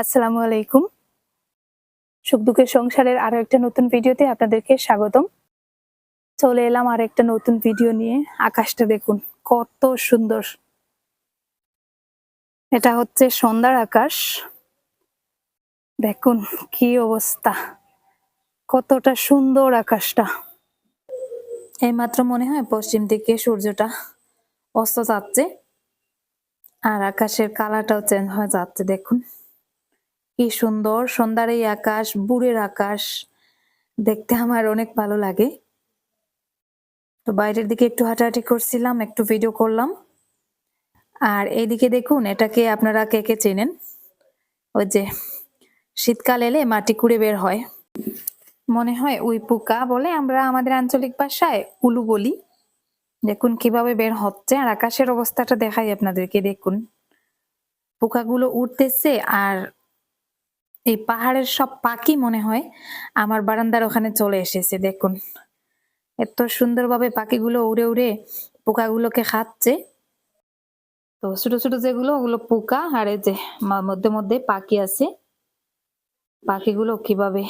আসসালামু আলাইকুম। সুখ দুঃখের সংসারের আরও একটা নতুন ভিডিওতে আপনাদেরকে স্বাগতম। চলে এলাম আর একটা নতুন ভিডিও নিয়ে। আকাশটা দেখুন, কত সুন্দর। এটা হচ্ছে সন্ধ্যার আকাশ। দেখুন কি অবস্থা, কতটা সুন্দর আকাশটা। এইমাত্র মনে হয় পশ্চিম দিকে সূর্যটা অস্ত যাচ্ছে, আর আকাশের কালারটাও চেঞ্জ হয়ে যাচ্ছে, দেখুন। কি সুন্দর, সন্ধ্যার এই আকাশ, বুড়ের আকাশ। দেখতে আমার অনেক ভালো লাগে। তো বাইরের দিকে একটু হাঁটাহাঁটি করছিলাম, একটু ভিডিও করলাম। আর এইদিকে দেখুন, এটাকে আপনারা কে কে চেনেন? ওই যে, শীতকাল এলে মাটি কুড়ে বের হয়। মনে হয় উই পোকা বলে আমরা আমাদের আঞ্চলিক ভাষায় উলু বলি। দেখুন কীভাবে বের হচ্ছে আর আকাশের অবস্থাটা দেখাই আপনাদেরকে, দেখুন। পোকাগুলো উঠতেছে আর এই পাহাড়ের সব পাখি মনে হয় আমার বারান্দার ওখানে চলে এসেছে, দেখুন। এত সুন্দরভাবে পাখিগুলো উড়ে উড়ে পোকাগুলোকে খাচ্ছে। তো ছোট ছোট যেগুলো, ওগুলো পোকা আর এই যে মধ্যে মধ্যে পাখি আছে। পাখিগুলো কীভাবে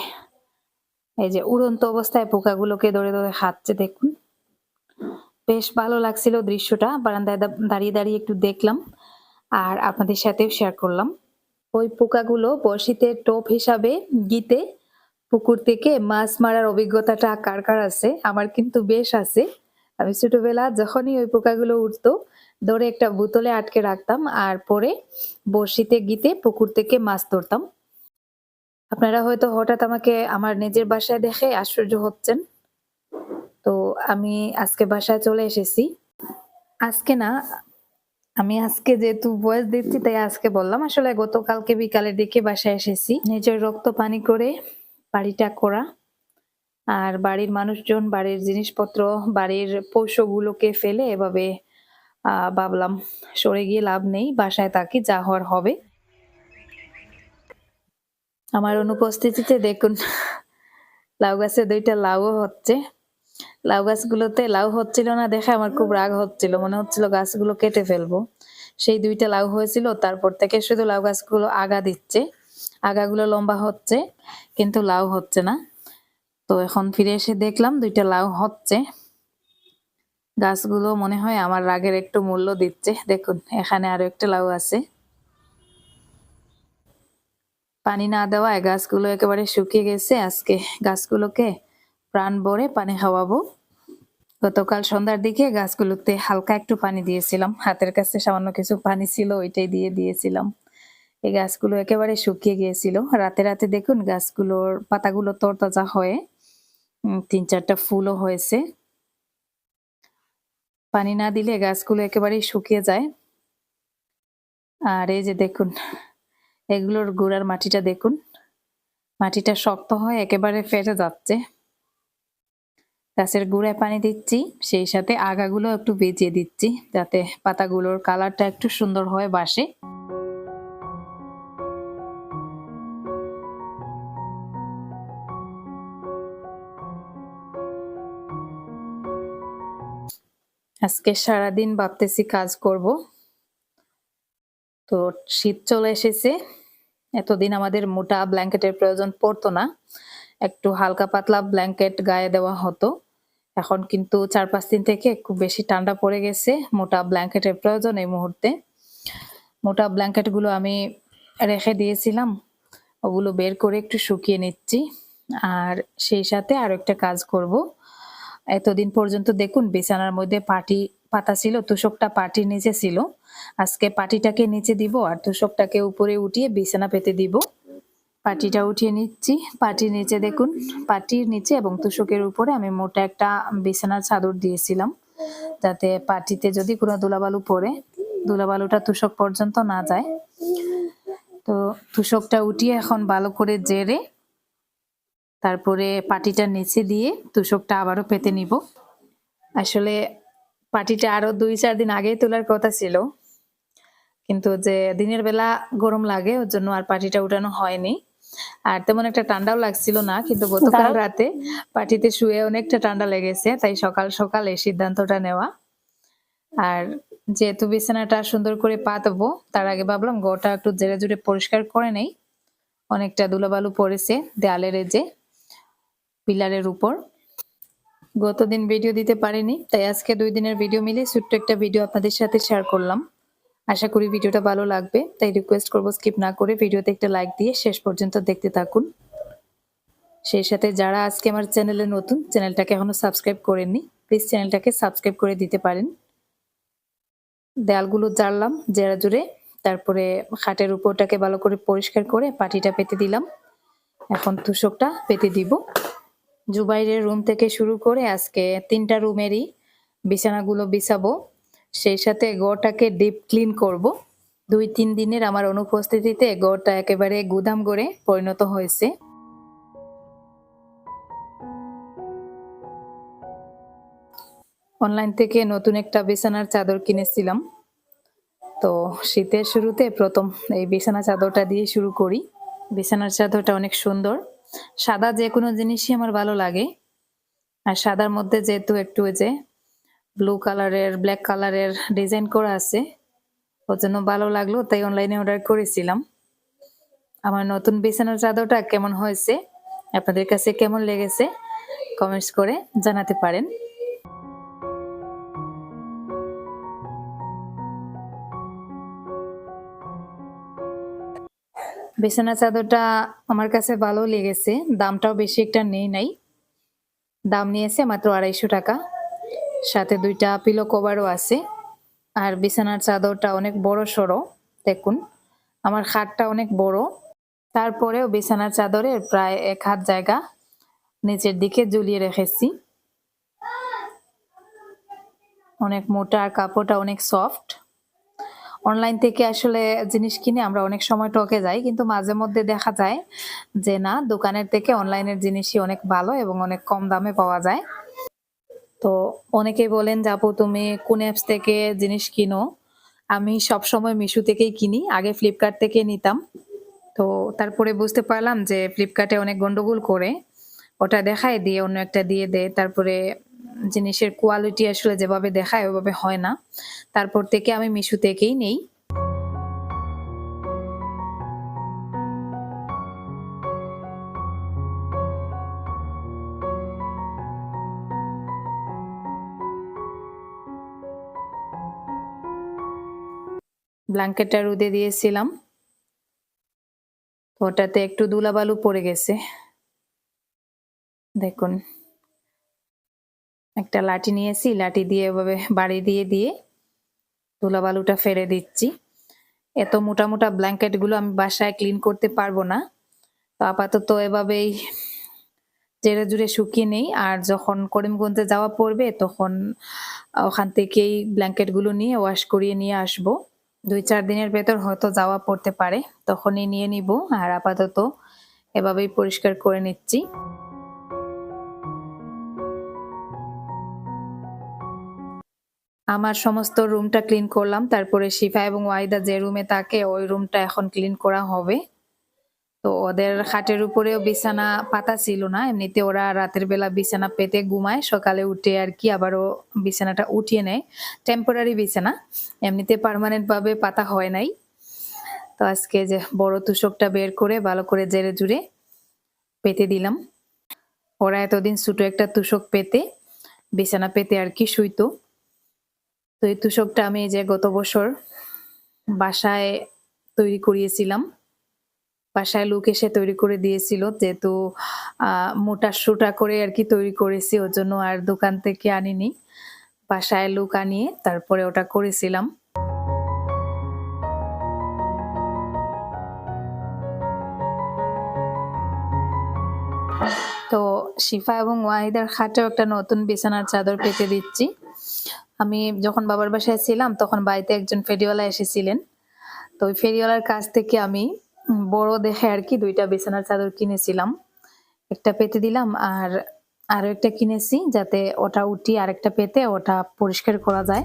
এই যে উড়ন্ত অবস্থায় পোকাগুলোকে ধরে ধরে খাচ্ছে, দেখুন। বেশ ভালো লাগছিল দৃশ্যটা, বারান্দায় দাঁড়িয়ে দাঁড়িয়ে একটু দেখলাম আর আপনাদের সাথেও শেয়ার করলাম। ওই পোকাগুলো বড়শিতে টোপ হিসাবে গিতে পুকুর থেকে মাছ মারার অভিজ্ঞতাটা কার কার আছে? আমার কিন্তু বেশ আছে। আমি ছোটবেলা যখনই ওই পোকাগুলো উঠতো, ধরে একটা বোতলে আটকে রাখতাম আর পরে বড়শিতে গিতে পুকুর থেকে মাছ ধরতাম। আপনারা হয়তো হঠাৎ আমাকে আমার নিজের বাসায় দেখে আশ্চর্য হচ্ছেন। তো আমি আজকে বাসায় চলে এসেছি। আজকে না আমি আজকে যেহেতু বয়স দিচ্ছি, তাই আজকে বললাম। আসলে গতকালকে বিকালের দিকে বাসায় এসেছি। নিজের রক্ত পানি করে বাড়িটা করা। আর বাড়ির মানুষজন, বাড়ির জিনিসপত্র, বাড়ির পৌষগুলোকে ফেলে এভাবে ভাবলাম সরে গিয়ে লাভ নেই, বাসায় থাকি, যা হওয়ার হবে। আমার অনুপস্থিতিতে দেখুন, লাউ গাছে দুইটা লাউও হচ্ছে। লাউ গাছগুলোতে লাউ হচ্ছিল না, দেখে আমার খুব রাগ হচ্ছিল। মনে হচ্ছিল গাছগুলো কেটে ফেলব। সেই দুইটা লাউ হয়েছিল, তারপর থেকে শুধু লাউ গাছগুলো আগা দিচ্ছে। আগাগুলো লম্বা হচ্ছে, কিন্তু লাউ হচ্ছে না। তো এখন ফিরে এসে দেখলাম দুইটা লাউ হচ্ছে। গাছগুলো মনে হয় আমার রাগের একটু মূল্য দিচ্ছে। দেখুন, এখানে আরও একটা লাউ আছে। পানি না দেওয়ায় গাছগুলো একেবারে শুকিয়ে গেছে। আজকে গাছগুলোকে প্রাণ ভরে পানি খাওয়াবো। গতকাল সন্ধ্যার দিকে গাছগুলোতে হালকা একটু পানি দিয়েছিলাম। হাতের কাছে সামান্য কিছু পানি ছিল, ওইটাই দিয়ে দিয়েছিলাম। এই গাছগুলো একেবারে শুকিয়ে গিয়েছিল। রাতে রাতে দেখুন গাছগুলোর পাতাগুলো তরতাজা হয়ে তিন চারটা ফুলও হয়েছে। পানি না দিলে গাছগুলো একেবারেই শুকিয়ে যায়। আর এই যে দেখুন, এগুলোর গোড়ার মাটিটা দেখুন। মাটিটা শক্ত হয়ে একেবারে ফেটে যাচ্ছে। গাছের গুঁড়ায় পানি দিচ্ছি, সেই সাথে আগাগুলো একটু ভিজিয়ে দিচ্ছি, যাতে পাতাগুলোর কালারটা একটু সুন্দর হয়ে বাসে। আজকে সারাদিন ভাবতেছি কাজ করব। তো শীত চলে এসেছে, এতদিন আমাদের মোটা ব্ল্যাঙ্কেটের প্রয়োজন পড়তো না, একটু হালকা পাতলা ব্ল্যাঙ্কেট গায়ে দেওয়া হতো। এখন কিন্তু চার পাঁচ দিন থেকে খুব বেশি ঠান্ডা পড়ে গেছে। মোটা ব্ল্যাঙ্কেটের প্রয়োজন এই মুহূর্তে। মোটা ব্ল্যাঙ্কেটগুলো আমি রেখে দিয়েছিলাম। ওগুলো বের করে একটু শুকিয়ে নিচ্ছি। আর সেই সাথে আরও একটা কাজ করব। এতদিন পর্যন্ত দেখুন, বিছানার মধ্যে পাটি, পাতা ছিল, তুষকটা পাটির নিচে ছিল। আজকে পাটিটাকে নিচে দিব আর তুষকটাকে উপরে উঠিয়ে বিছানা পেতে দিব। পাটিটা উঠিয়ে নিচ্ছি। পাটির নিচে দেখুন, পাটির নিচে এবং তুষকের উপরে আমি মোটা একটা বিছানার চাদর দিয়েছিলাম। যাতে পাটিতে যদি কোনো ধুলাবালু পড়ে, ধুলাবালুটা তুষক পর্যন্ত না যায়। তো তুষকটা উঠিয়ে এখন ভালো করে জেরে তারপরে পাটিটা নিচে দিয়ে তুষকটা আবারও পেতে নিব। আসলে পাটিটা আরও দুই, চার দিন আগেই তোলার কথা ছিল। কিন্তু যে দিনের বেলা গরম লাগে, ওর জন্য আর পাটিটা উঠানো হয়নি। আর তেমন একটা ঠান্ডাও লাগছিল না কিন্তু গতকাল রাতে পাটিতে শুয়ে অনেকটা ঠান্ডা লেগেছে তাই সকাল সকাল এই সিদ্ধান্তটা নেওয়া। আর যেহেতু বিছানাটা সুন্দর করে পাতবো তার আগে ভাবলাম গোটা একটু জেরে জুড়ে পরিষ্কার করে নেই। অনেকটা ধুলাবালু পড়েছে দেয়ালের যে পিলারের উপর। গতদিন ভিডিও দিতে পারিনি তাই আজকে দুই দিনের ভিডিও মিলে ছোট্ট একটা ভিডিও আপনাদের সাথে শেয়ার করলাম। আশা করি ভিডিওটা ভালো লাগবে, তাই রিকোয়েস্ট করব স্কিপ না করে ভিডিওতে একটা লাইক দিয়ে শেষ পর্যন্ত দেখতে থাকুন। সেই সাথে যারা আজকে আমার চ্যানেলে নতুন চ্যানেলটাকে এখনও সাবস্ক্রাইব করেননি প্লিজ চ্যানেলটাকে সাবস্ক্রাইব করে দিতে পারেন। দেয়ালগুলো জারলাম জেরা জুড়ে, তারপরে খাটের উপরটাকে ভালো করে পরিষ্কার করে পাটিটা পেতে দিলাম। এখন তুষকটা পেতে দিব। জুবাইরের রুম থেকে শুরু করে আজকে তিনটা রুমেরই বিছানাগুলো বিছাবো। সেই সাথে গড়টাকে ডিপ ক্লিন করব। দুই, তিন দিনের আমার অনুপস্থিতিতে গড়টা একেবারে গুদাম গড়ে পরিণত হয়েছে। অনলাইন থেকে নতুন একটা বিছানার চাদর কিনেছিলাম। তো শীতের শুরুতে প্রথম এই বিছানা চাদরটা দিয়ে শুরু করি। বিছানার চাদরটা অনেক সুন্দর। সাদা যে কোনো জিনিসই আমার ভালো লাগে। আর সাদার মধ্যে যেহেতু একটু যে ব্লু কালারের ব্ল্যাক কালারের ডিজাইন করা আছে। ওর জন্য ভালো লাগল, তাই অনলাইনে অর্ডার করেছিলাম। আমার নতুন বিছানার চাদরটা কেমন হয়েছে, আপনাদের কাছে কেমন লেগেছে কমেন্টস করে জানাতে পারেন। বিছানা চাদরটা আমার কাছে ভালো লেগেছে, দামটাও বেশি একটা নেই নাই। দাম নিয়েছে মাত্র আড়াইশো টাকা। সাথে দুইটা পিলো কভারও আছে। আর বিছানার চাদরটা অনেক বড় সড়ো, দেখুন। আমার খাটটা অনেক বড়। তারপরেও বিছানার চাদরের প্রায় এক হাত জায়গা নিচের দিকে ঝুলিয়ে রেখেছি। অনেক মোটা আর কাপড়টা অনেক সফট অনলাইন থেকে আসলে জিনিস কিনে আমরা অনেক সময় টকে যাই, কিন্তু মাঝে মধ্যে দেখা যায় যে না, দোকানের থেকে অনলাইনের জিনিসই অনেক ভালো এবং অনেক কম দামে পাওয়া যায়। তো অনেকেই বলেন যে আপু তুমি কোন অ্যাপস থেকে জিনিস কিনো? আমি সব সময় মিশু থেকেই কিনি। আগে ফ্লিপকার্ট থেকে নিতাম। তো তারপরে বুঝতে পারলাম যে ফ্লিপকার্টে অনেক গন্ডগোল করে। ওটা দেখায়, দিয়ে অন্য একটা দিয়ে দেয়। তারপরে জিনিসের কোয়ালিটি আসলে যেভাবে দেখায় ওভাবে হয় না। তারপর থেকে আমি মিশু থেকেই নেই। ব্ল্যাঙ্কেটটা রুদে দিয়েছিলাম। ওটাতে একটু দুলাবালু পড়ে গেছে। দেখুন। একটা লাঠি নিয়েছি, লাঠি দিয়ে এভাবে বাড়ি দিয়ে দিয়ে ধুলাবালুটা ফেলে দিচ্ছি। এত মোটা মোটা ব্ল্যাঙ্কেটগুলো আমি বাসায় ক্লিন করতে পারব না। তো আপাতত এভাবেই জেরে জুড়ে শুকিয়ে নেই। আর যখন করিমগঞ্জে যাওয়া পড়বে, তখন ওখান থেকেই ব্ল্যাঙ্কেটগুলো নিয়ে ওয়াশ করিয়ে নিয়ে আসব। দুই চার দিনের ভেতর হয়তো যাওয়া পড়তে পারে, তখনই নিয়ে নিব। আর আপাতত এভাবেই পরিষ্কার করে নিচ্ছি। আমার সমস্ত রুমটা ক্লিন করলাম, তারপরে শিফা এবং ওয়াইদা যে রুমে থাকে, ওই রুমটা এখন ক্লিন করা হবে। তো ওদের খাটের উপরেও বিছানা পাতা ছিল না। এমনিতে ওরা রাতের বেলা বিছানা পেতে ঘুমায়, সকালে উঠে আর কি আবারও বিছানাটা উঠিয়ে নেয়। টেম্পোরারি বিছানা, এমনিতে পারমানেন্ট ভাবে পাতা হয় নাই। তো আজকে যে বড় তুষকটা বের করে ভালো করে জেরে জুড়ে পেতে দিলাম। ওরা এতদিন ছোটো একটা তুষক পেতে, বিছানা পেতে আর কি শুইতো। তো এই তুষকটা আমি যে গত বছর বাসায় তৈরি করিয়েছিলাম। বাসায় লোক এসে তৈরি করে দিয়েছিল, যেহেতু মোটা সুটা করে আর কি তৈরি করেছি, ওর জন্য আর দোকান থেকে আনিনি। বাসায় লোক আনিয়ে তারপরে ওটা করেছিলাম। তো শিফা এবং ওয়াহিদার খাটেও একটা নতুন বিছানার চাদর পেতে দিচ্ছি। আমি যখন বাবার বাসায় ছিলাম, তখন বাড়িতে একজন ফেরিওয়ালা এসেছিলেন। তো ওই ফেরিওয়ালার কাছ থেকে আমি বড় দেখে আর কি? দুইটা বিছানার চাদর কিনেছিলাম। একটা পেতে দিলাম আর আরও একটা কিনেছি যাতে ওটা উঠি আর একটা পেতে ওটা পরিষ্কার করা যায়।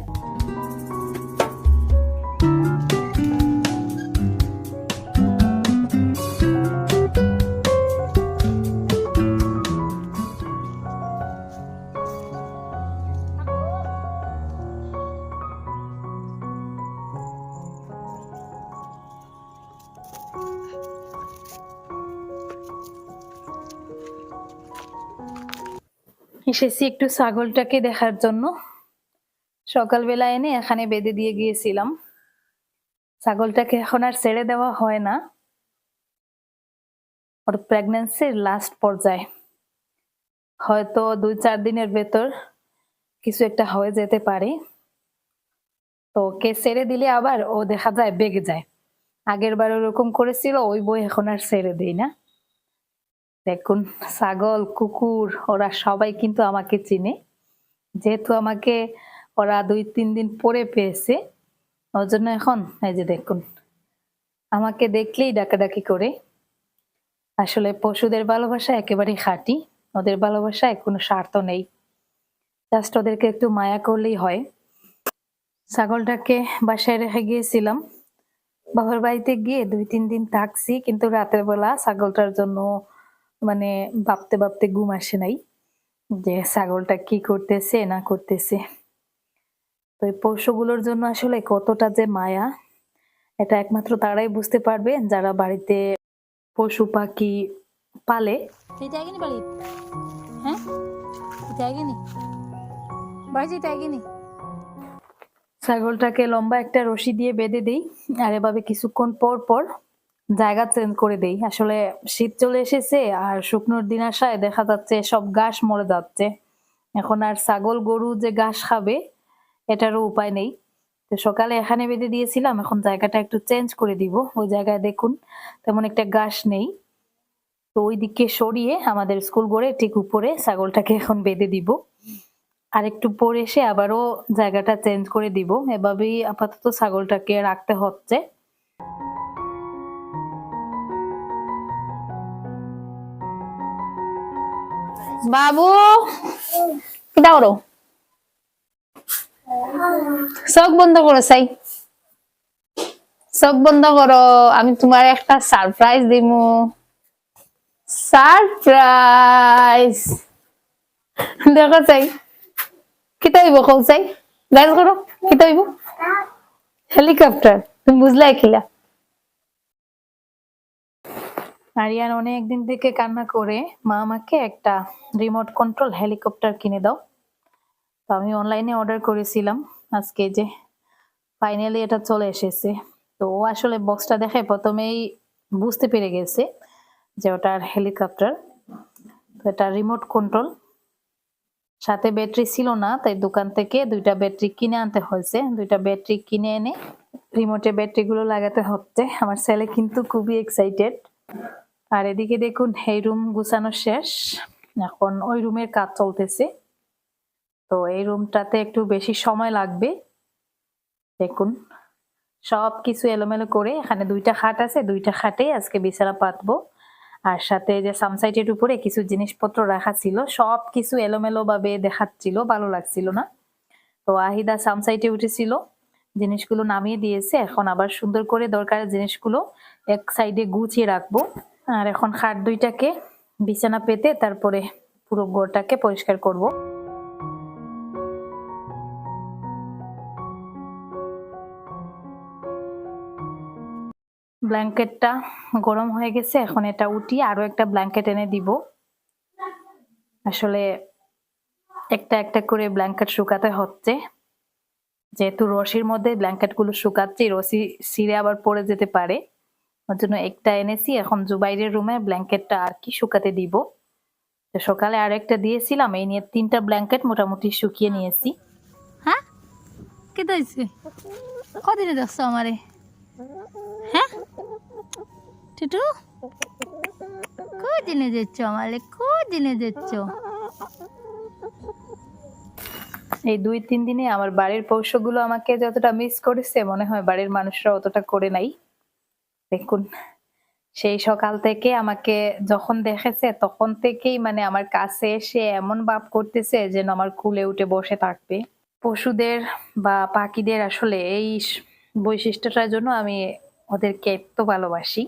এসেছি একটু ছাগলটাকে দেখার জন্য। সকালবেলা এনে এখানে বেঁধে দিয়ে গিয়েছিলাম। ছাগলটাকে এখন আর ছেড়ে দেওয়া হয় না। ওর প্রেগনেন্সির লাস্ট পর্যায়ে। হয়তো দুই চার দিনের ভেতর কিছু একটা হয়ে যেতে পারে। তো ওকে ছেড়ে দিলে আবার ও দেখা যায়, বেগে যায়। আগের বার ওরকম করেছিল, ওই বই এখন আর ছেড়ে দিই না। দেখুন, ছাগল, কুকুর, ওরা সবাই কিন্তু আমাকে চিনে। যেহেতু আমাকে ওরা দুই, তিন দিন পরে পেয়েছে ওর জন্য এখন, এই যে দেখুন, আমাকে দেখলেই ডাকাডাকি করে। আসলে পশুদের ভালোবাসা একেবারেই খাঁটি, ওদের ভালোবাসায় কোনো স্বার্থ নেই। জাস্ট ওদেরকে একটু মায়া করলেই হয়। ছাগলটাকে বাসায় রেখে গিয়েছিলাম। বাবার বাড়িতে গিয়ে দুই, তিন দিন থাকছি, কিন্তু রাতের বেলা ছাগলটার জন্য মানে ভাবতে ভাবতে ঘুম আসে নাই যে ছাগলটা কি করতেছে না করতেছে। তো এই পশুগুলোর জন্য আসলে কতটা যে মায়া এটা একমাত্র তারাই বুঝতে পারবে যারা বাড়িতে পশু পাখি পালে। হ্যাঁ? ছাগলটাকে লম্বা একটা রশি দিয়ে বেঁধে দেই আর এভাবে কিছুক্ষণ পর পর জায়গা চেঞ্জ করে দেই। আসলে শীত চলে এসেছে আর শুকনোর দিন আসায় দেখা যাচ্ছে সব ঘাস মরে যাচ্ছে। এখন আর ছাগল, গরু যে ঘাস খাবে, এটারও উপায় নেই। তো সকালে এখানে বেঁধে দিয়েছিলাম, এখন জায়গাটা একটু চেঞ্জ করে দিব। ওই জায়গায় দেখুন, তেমন একটা ঘাস নেই। তো ওই দিকে সরিয়ে আমাদের স্কুল গড়ে ঠিক উপরে ছাগলটাকে এখন বেঁধে দিব। আর একটু পরে এসে আবারও জায়গাটা চেঞ্জ করে দিব। এভাবেই আপাতত ছাগলটাকে রাখতে হচ্ছে। বাবু। কিটা করো। চোখ বন্ধ করো, সাই। চোখ বন্ধ করো। আমি তোমার একটা সারপ্রাইজ দিমু। সারপ্রাইজ দেখো চাই কিতা হইব কৌ চাই গাইজ করো। কিতা হইব? হেলিকপ্টার তুমি বুঝলাই কিলা আরিয়ান অনেকদিন থেকে কান্না করে, মা আমাকে একটা রিমোট কন্ট্রোল হেলিকপ্টার কিনে দাও। তো আমি অনলাইনে অর্ডার করেছিলাম, আজকে যে ফাইনালি এটা চলে এসেছে। তো ও আসলে বক্সটা দেখে প্রথমেই বুঝতে পেরে গেছে যে ওটার হেলিকপ্টার তো এটা রিমোট কন্ট্রোল সাথে ব্যাটারি ছিল না, তাই দোকান থেকে দুইটা ব্যাটারি কিনে আনতে হয়েছে। দুইটা ব্যাটারি কিনে এনে রিমোটে ব্যাটারিগুলো লাগাতে হচ্ছে। আমার ছেলে কিন্তু খুবই এক্সাইটেড আর এদিকে দেখুন, এই রুম গুছানো শেষ। এখন ওই রুমের কাজ চলতেছে। তো এই রুমটাতে একটু বেশি সময় লাগবে। দেখুন সব কিছু এলোমেলো করে এখানে দুইটা খাট আছে, দুইটা খাটে আজকে বিছানা পাতবো। আর সাথে যে সামসাইটের উপরে কিছু জিনিসপত্র রাখা ছিল সব কিছু এলোমেলো ভাবে দেখাচ্ছিল, ভালো লাগছিল না। তো আহিদা সামসাইটে উঠেছিল, জিনিসগুলো নামিয়ে দিয়েছে। এখন আবার সুন্দর করে দরকারের জিনিসগুলো এক সাইডে গুছিয়ে রাখব। আর এখন খাট দুইটাকে বিছানা পেতে তারপরে পুরো ঘরটাকে পরিষ্কার করব। ব্ল্যাঙ্কেটটা গরম হয়ে গেছে, এখন এটা উঠিয়ে আরও একটা ব্ল্যাঙ্কেট এনে দিব। আসলে একটা একটা করে ব্ল্যাঙ্কেট শুকাতে হচ্ছে। যেহেতু রশির মধ্যে ব্ল্যাঙ্কেটগুলো শুকাচ্ছি, রশি ছিঁড়ে আবার পড়ে যেতে পারে। ওর জন্য একটা এনেছি। এখন জুবাইরের রুমে ব্ল্যাঙ্কেটটা আর কি শুকাতে দিব। তো সকালে আর একটা দিয়েছিলাম এই নিয়ে তিনটা ব্ল্যাঙ্কেট মোটামুটি শুকিয়ে নিয়েছি। হ্যাঁ? কেটে হয়েছে কদিনে দেখছ আমারে? হ্যাঁ? টুটু? কদিনে যাচ্ছ আমারে? কদিনে যাচ্ছ? এই দুই তিন দিনে আমার বাড়ির পৌষগুলো আমাকে যতটা মিস করেছে মনে হয় বাড়ির মানুষরা অতটা করে নাই। দেখুন, সেই সকাল থেকে আমাকে যখন দেখেছে, তখন থেকেই মানে আমার কাছে এসে এমন ভাব করতেছে যেন আমার কুলে উঠে বসে থাকবে। পশুদের বা পাখিদের আসলে এই বৈশিষ্ট্যটার জন্য আমি ওদেরকে এত ভালোবাসি।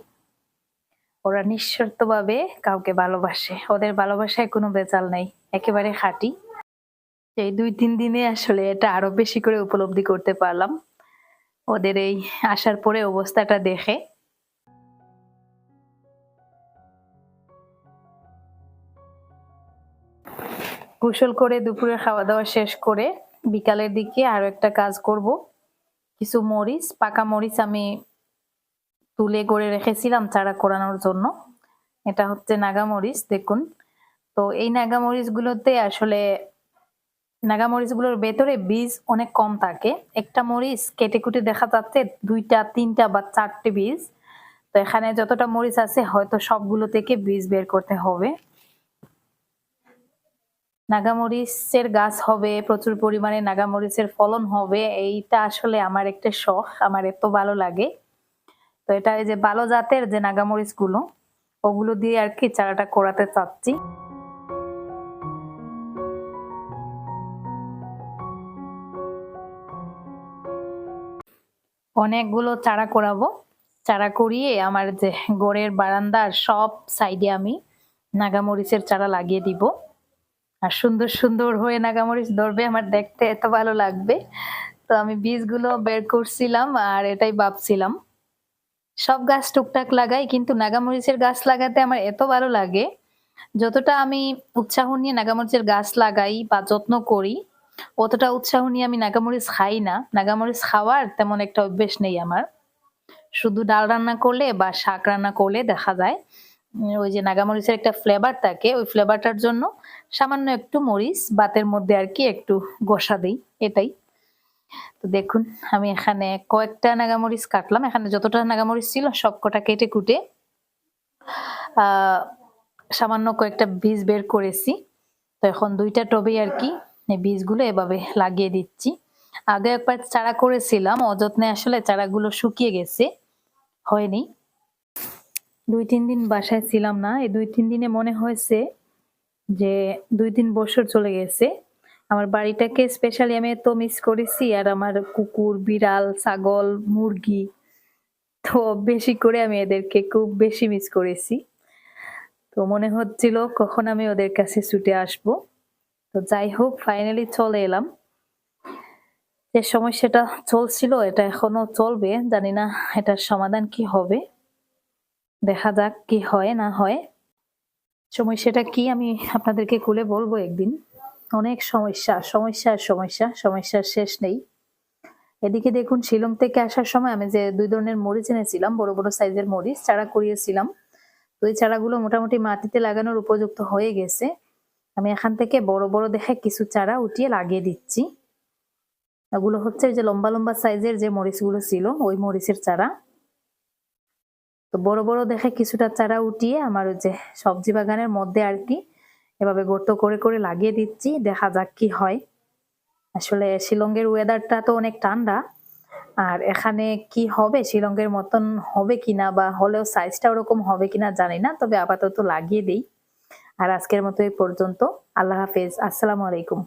ওরা নিঃস্বার্থভাবে কাউকে ভালোবাসে। ওদের ভালোবাসায় কোনো বেচাল নাই, একেবারে খাঁটি। এই দুই তিন দিনে আসলে এটা আরও বেশি করে উপলব্ধি করতে পারলাম। ওদের এই আসার পরে অবস্থাটা দেখে। গোসল করে দুপুরে খাওয়া দাওয়া শেষ করে বিকালের দিকে আরও একটা কাজ করব। কিছু মরিচ, পাকা মরিচ আমি তুলে করে রেখেছিলাম চারা করানোর জন্য। এটা হচ্ছে নাগামরিচ দেখুন। তো এই নাগা নাগামরিচগুলোতে আসলে নাগা নাগামরিচগুলোর ভেতরে বীজ অনেক কম থাকে। একটা মরিচ কেটে কুটে দেখা যাচ্ছে দুইটা, তিনটা বা চারটে বীজ। তো এখানে যতটা মরিচ আছে হয়তো সবগুলো থেকে বীজ বের করতে হবে। নাগামরিচের গাছ হবে, প্রচুর পরিমাণে নাগামরিচের ফলন হবে, এইটা আসলে আমার একটা শখ, আমার এত ভালো লাগে। তো এটা এই যে ভালো জাতের যে নাগামরিচগুলো ওগুলো দিয়ে আর কি চারাটা করাতে চাচ্ছি। অনেকগুলো চারা করাবো। চারা করিয়ে আমার যে গোড়ের বারান্দার সব সাইডে আমি নাগামরিচের চারা লাগিয়ে দিব। আর সুন্দর সুন্দর হয়ে নাগামরিচ ধরবে আমার দেখতে, এত ভালো লাগবে। তো আমি বীজগুলো বের করছিলাম আর এটাই ভাবছিলাম। সব গাছ টুকটাক লাগাই, কিন্তু নাগামরিচের গাছ লাগাতে আমার এত ভালো লাগে। যতটা আমি উৎসাহ নিয়ে নাগামরিচের গাছ লাগাই বা যত্ন করি, অতটা উৎসাহ নিয়ে আমি নাগামরিচ খাই না। নাগামরিচ খাওয়ার তেমন একটা অভ্যেস নেই আমার। শুধু ডাল রান্না করলে বা শাক রান্না করলে দেখা যায় ওই যে নাগামরিচের একটা ফ্লেভার থাকে, ওই ফ্লেভারটার জন্য সামান্য একটু মরিচ, বাতের মধ্যে আর কি একটু গোসা দিই, এটাই। তো দেখুন, আমি এখানে কয়েকটা নাগামরিচ কাটলাম। এখানে যতটা নাগামরিচ ছিল সবকটা কেটে কুটে আহ, সামান্য কয়েকটা বীজ বের করেছি। তো এখন দুইটা টবে আর কি বীজগুলো এভাবে লাগিয়ে দিচ্ছি। আগে একবার চারা করেছিলাম, অযত্নে আসলে চারাগুলো শুকিয়ে গেছে, হয়নি। দুই, তিন দিন বাসায় ছিলাম না। এই দুই, তিন দিনে মনে হয়েছে যে দুই, তিন বছর চলে গেছে। আমার বাড়িটাকে স্পেশালি আমি এত মিস করেছি আর আমার কুকুর, বিড়াল, ছাগল, মুরগি, তো বেশি করে আমি এদেরকে খুব বেশি মিস করেছি। তো মনে হচ্ছিল কখন আমি ওদের কাছে ছুটে আসব। তো যাই হোক ফাইনালি চলে এলাম। যে সমস্যাটা চলছিল, এটা এখনও চলবে, জানি না এটার সমাধান কি হবে। দেখা যাক কি হয় না হয়। সমস্যাটা কি আমি আপনাদেরকে খুলে বলব একদিন। অনেক সমস্যা সমস্যা সমস্যা, সমস্যার শেষ নেই। এদিকে দেখুন, শিলং থেকে আসার সময় আমি যে দুই ধরনের মরিচ এনেছিলাম, বড় বড় সাইজের মরিচ, চারা করিয়েছিলাম এই চারাগুলো মোটামুটি মাটিতে লাগানোর উপযুক্ত হয়ে গেছে। আমি এখান থেকে বড় বড় দেখে কিছু চারা উঠিয়ে লাগিয়ে দিচ্ছি। ওগুলো হচ্ছে ওই যে লম্বা লম্বা সাইজের যে মরিচগুলো ছিল, ওই মরিচের চারা। তো বড় বড় দেখে কিছুটা চারা উঠিয়ে আমার ওই যে সবজি বাগানের মধ্যে আর কি এভাবে গর্ত করে করে লাগিয়ে দিচ্ছি। দেখা যাক কি হয়। আসলে শিলংয়ের ওয়েদারটা তো অনেক ঠান্ডা। আর এখানে কি হবে? শিলংয়ের মতন হবে কিনা বা হলেও সাইজটা ওরকম হবে কিনা জানি না। তবে আপাতত লাগিয়ে দিই। আর আজকের মতো এই পর্যন্ত। আল্লাহ হাফেজ। আসসালামু আলাইকুম।